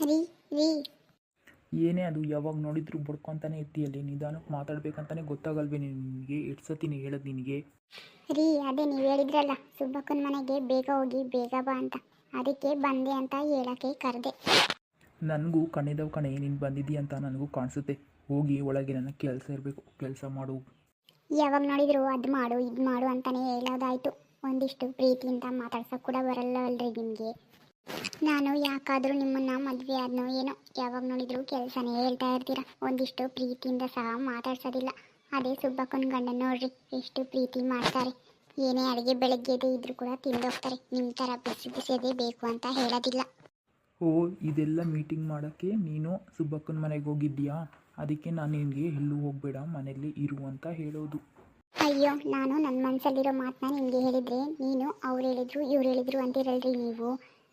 ರೀ ರೀ ಏನೇ ಅದು ಯಾವಾಗ ನೋಡಿದ್ರು ಬಡ್ಕೊತಾನೆ ಇರ್ತೀಯಲ್ಲಿ ನಿಧಾನಕ್ಕೆ ಮಾತಾಡ್ಬೇಕಂತಾನೆ ಗೊತ್ತಾಗಲ್ವೇ ನಿನಗೆ ಎಷ್ಟು ಸತಿನಿ ಹೇಳೋದು ನಿನಗೆ? ರೀ ಅದೇ ನೀವು ಹೇಳಿದ್ರಲ್ಲ ಸುಬ್ಬಕ್ಕನ ಮನೆಗೆ ಬೇಗ ಹೋಗಿ ಬೇಗ ಬಾ ಅಂತ. ಅದಕ್ಕೆ ಬಂದೆ ಅಂತ ಹೇಳಕ್ಕೆ ಕರೆದೆ. ನನಗೂ ಕಣ್ಣಿದವು ಕಣೆ ನೀನು ಬಂದಿದ್ದೀಯ ಅಂತ ನನಗೂ ಕಾಣಿಸುತ್ತೆ. ಹೋಗಿ ಒಳಗೆ ನನ್ನ ಕೆಲಸ ಇರಬೇಕು ಕೆಲಸ ಮಾಡು. ಯಾವಾಗ ನೋಡಿದ್ರು ಅದು ಮಾಡು ಇದು ಮಾಡು ಅಂತಾನೆ ಹೇಳೋದಾಯ್ತು. ಒಂದಿಷ್ಟು ಪ್ರೀತಿಯಿಂದ ಮಾತಾಡ್ಸೋಕೆ ಕೂಡ ಬರಲ್ಲ ಅಲ್ರಿ ನಿಮಗೆ. ನಾನು ಯಾಕಾದರೂ ನಿಮ್ಮನ್ನ ಮದುವೆ ಆದ್ನೋ ಏನೋ ಯಾವಾಗ ನೋಡಿದ್ರು ಕೆಲಸನೇ ಹೇಳ್ತಾ ಇರ್ತೀರಾ. ಒಂದಿಷ್ಟು ಪ್ರೀತಿಯಿಂದ ಸಹ ಮಾತಾಡ್ಸೋದಿಲ್ಲ. ಅದೇ ಸುಬ್ಬಕ್ಕನ ಗಂಡ ನೋಡ್ರಿ ಎಷ್ಟು ಪ್ರೀತಿ ಮಾಡ್ತಾರೆ. ಏನೇ ಅಡುಗೆ ಬೆಳಗ್ಗೆದೇ ಇದ್ರೂ ಕೂಡ ತಿಂದೋಗ್ತಾರೆ. ನಿಮ್ಮ ಥರ ಬಿಸಿ ಬಿಸಿಯದೇ ಬೇಕು ಅಂತ ಹೇಳೋದಿಲ್ಲ. ಓ ಇದೆಲ್ಲ ಮೀಟಿಂಗ್ ಮಾಡೋಕ್ಕೆ ನೀನು ಸುಬ್ಬಕ್ಕನ ಮನೆಗೆ ಹೋಗಿದ್ದೀಯಾ? ಅದಕ್ಕೆ ನಾನು ನಿಮಗೆ ಎಲ್ಲೂ ಹೋಗಬೇಡ ಮನೆಯಲ್ಲಿ ಇರು ಅಂತ ಹೇಳೋದು. ಅಯ್ಯೋ ನಾನು ನನ್ನ ಮನಸ್ಸಲ್ಲಿರೋ ಮಾತನ್ನ ನಿಮಗೆ ಹೇಳಿದರೆ ನೀನು ಅವ್ರು ಹೇಳಿದ್ರು ಇವ್ರು ಹೇಳಿದ್ರು ಅಂತಿರಲ್ರಿ ನೀವು.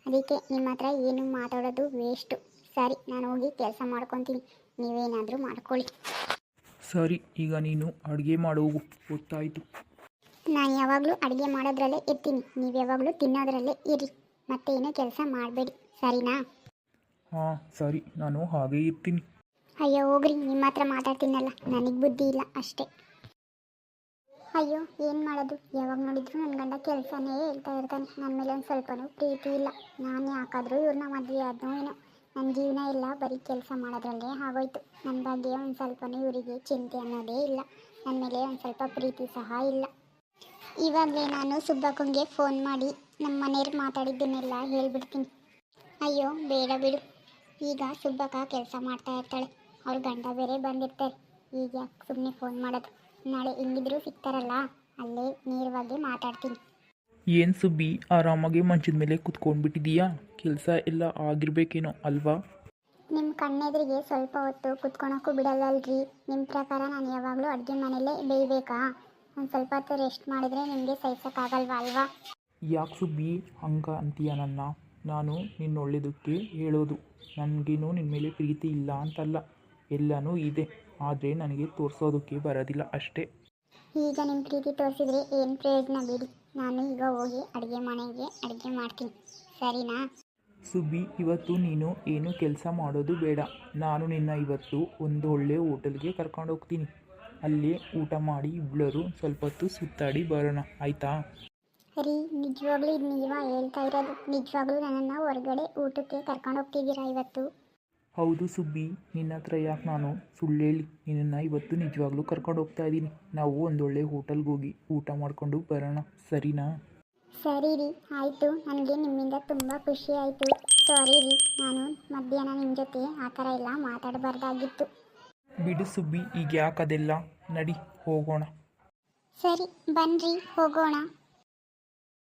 ಅದಕ್ಕೆ ನಿಮ್ಮ ಹತ್ರ ಏನು ಮಾತಾಡೋದು ವೇಸ್ಟು ಸರಿ ನಾನು ಹೋಗಿ ಕೆಲಸ ಮಾಡ್ಕೊತೀನಿ. ನೀವೇನಾದರೂ ಮಾಡ್ಕೊಳ್ಳಿ. ಸರಿ ಈಗ ನೀನು ಅಡುಗೆ ಮಾಡೋ ಗೊತ್ತಾಯಿತು. ನಾನು ಯಾವಾಗಲೂ ಅಡುಗೆ ಮಾಡೋದ್ರಲ್ಲೇ ಇರ್ತೀನಿ. ನೀವು ಯಾವಾಗಲೂ ತಿನ್ನೋದ್ರಲ್ಲೇ ಇರಿ ಮತ್ತೆ ಮತ್ತೇನು ಕೆಲಸ ಮಾಡಬೇಡಿ. ಸರಿನಾ? ಹಾಂ ಸರಿ. ನಾನು ಹಾಗೇ ಇರ್ತೀನಿ. ಅಯ್ಯೋ ಹೋಗ್ರಿ. ನಿಮ್ಮ ಹತ್ರ ಮಾತಾಡ್ತೀನಲ್ಲ. ನನಗೆ ಬುದ್ಧಿ ಇಲ್ಲ ಅಷ್ಟೇ. ಅಯ್ಯೋ, ಏನು ಮಾಡೋದು? ಯಾವಾಗ ನೋಡಿದ್ರು ನನ್ನ ಗಂಡ ಕೆಲಸನೇ ಹೇಳ್ತಾ ಇರ್ತಾನೆ. ನನ್ನ ಮೇಲೆ ಒಂದು ಸ್ವಲ್ಪನೂ ಪ್ರೀತಿ ಇಲ್ಲ. ನಾನು ಯಾಕಾದರೂ ಇವ್ರನ್ನ ಮದುವೆ ಆದನೋ ಏನೋ. ನನ್ನ ಜೀವನ ಇಲ್ಲ ಬರೀ ಕೆಲಸ ಮಾಡೋದ್ರಲ್ಲೇ ಆಗೋಯ್ತು. ನನ್ನ ಬಗ್ಗೆ ಒಂದು ಸ್ವಲ್ಪನೂ ಇವರಿಗೆ ಚಿಂತೆ ಅನ್ನೋದೇ ಇಲ್ಲ. ನನ್ನ ಮೇಲೆ ಒಂದು ಸ್ವಲ್ಪ ಪ್ರೀತಿ ಸಹ ಇಲ್ಲ. ಇವಾಗಲೇ ನಾನು ಸುಬ್ಬಕ್ಕಂಗೆ ಫೋನ್ ಮಾಡಿ ನಮ್ಮ ಮನೆಯವ್ರು ಮಾತಾಡಿದ್ದನ್ನೆಲ್ಲ ಹೇಳ್ಬಿಡ್ತೀನಿ. ಅಯ್ಯೋ, ಬೇಡ ಬಿಡು. ಈಗ ಸುಬ್ಬಕ್ಕ ಕೆಲಸ ಮಾಡ್ತಾ ಇರ್ತಾಳೆ. ಅವ್ರ ಗಂಡ ಬೇರೆ ಬಂದಿರ್ತಾರೆ. ಈಗ ಸುಮ್ಮನೆ ಫೋನ್ ಮಾಡೋದು? ನಾಳೆ ಹೆಂಗಿದ್ರು ಸಿಗ್ತಾರಲ್ಲ ಅಲ್ಲೇ ನೇರವಾಗಿ ಮಾತಾಡ್ತೀನಿ. ಏನು ಸುಬ್ಬಿ ಆರಾಮಾಗಿ ಮಂಚದ ಮೇಲೆ ಕುತ್ಕೊಂಡ್ಬಿಟ್ಟಿದೀಯಾ? ಕೆಲಸ ಎಲ್ಲ ಆಗಿರ್ಬೇಕೇನೋ ಅಲ್ವಾ? ನಿಮ್ಮ ಕಣ್ಣೆದುರಿಗೆ ಸ್ವಲ್ಪ ಹೊತ್ತು ಕುತ್ಕೊಳಕ್ಕೂ ಬಿಡಲ್ಲಲ್ರಿ. ನಿಮ್ಮ ಪ್ರಕಾರ ನಾನು ಯಾವಾಗಲೂ ಅಡುಗೆ ಮನೆಯಲ್ಲೇ ಬೇಯಬೇಕಾ? ಒಂದು ಸ್ವಲ್ಪ ಹೊತ್ತು ರೆಸ್ಟ್ ಮಾಡಿದರೆ ನಿಮಗೆ ಸಹಿಸೋಕ್ಕಾಗಲ್ವಾ ಅಲ್ವಾ? ಯಾಕೆ ಸುಬ್ಬಿ ಹಂಗ ಅಂತೀಯ ನನ್ನ? ನಾನು ನಿನ್ನ ಒಳ್ಳೇದಕ್ಕೆ ಹೇಳೋದು. ನನಗೇನು ನಿನ್ನ ಮೇಲೆ ಪ್ರೀತಿ ಇಲ್ಲ ಅಂತಲ್ಲ. ಎಲ್ಲನೂ ಇದೆ. ಆದರೆ ನನಗೆ ತೋರಿಸೋದಕ್ಕೆ ಬರೋದಿಲ್ಲ ಅಷ್ಟೇ. ಈಗ ನಿಮ್ಮ ಪ್ರೀತಿ ತೋರಿಸಿದ್ರೆ ಏನು ಪ್ರಯೋಜನ ಬಿಡಿ. ನಾನು ಈಗ ಹೋಗಿ ಅಡುಗೆ ಮನೆಗೆ ಅಡುಗೆ ಮಾಡ್ತೀನಿ. ಸರಿನಾ? ಸುಬ್ಬಿ ಇವತ್ತು ನೀನು ಏನು ಕೆಲಸ ಮಾಡೋದು ಬೇಡ. ನಾನು ನಿನ್ನ ಇವತ್ತು ಒಂದು ಒಳ್ಳೆ ಹೋಟೆಲ್ಗೆ ಕರ್ಕೊಂಡು ಹೋಗ್ತೀನಿ. ಅಲ್ಲೇ ಊಟ ಮಾಡಿ ಇಬ್ಬರು ಸ್ವಲ್ಪ ಹೊತ್ತು ಸುತ್ತಾಡಿ ಬರೋಣ. ಆಯಿತಾ? ಸರಿ ನಿಜವಾಗ್ಲೂ ಇದು ನೀವ ಹೇಳ್ತಾ ಇರೋದು ನಿಜವಾಗ್ಲೂ ನನ್ನನ್ನು ಹೊರಗಡೆ ಊಟಕ್ಕೆ ಕರ್ಕೊಂಡು ಹೋಗ್ತಿದ್ದೀರಾ ಇವತ್ತು? ಹೌದು ಸುಬ್ಬಿ ನಿನ್ನ ಹತ್ರ ಯಾಕೆ ನಾನು ಸುಳ್ಳು ಹೇಳಿ? ನಿನ್ನನ್ನು ಇವತ್ತು ನಿಜವಾಗ್ಲೂ ಕರ್ಕೊಂಡು ಹೋಗ್ತಾ ಇದ್ದೀನಿ. ನಾವು ಒಂದೊಳ್ಳೆ ಹೋಟೆಲ್ಗೆ ಹೋಗಿ ಊಟ ಮಾಡಿಕೊಂಡು ಬರೋಣ. ಸರಿನಾ? ಸರಿ ರೀ. ಆಯಿತು. ನನಗೆ ನಿಮ್ಮಿಂದ ತುಂಬ ಖುಷಿ ಆಯಿತು. ಸಾರಿ ರೀ. ನಾನು ಮಧ್ಯಾಹ್ನ ನಿಮ್ಮ ಜೊತೆ ಆ ಥರ ಎಲ್ಲ ಮಾತಾಡಬಾರ್ದಾಗಿತ್ತು. ಬಿಡು ಸುಬ್ಬಿ. ಈಗ ಯಾಕೆ ಅದೆಲ್ಲ? ನಡಿ ಹೋಗೋಣ. ಸರಿ. ಬನ್ರಿ. ಹೋಗೋಣ.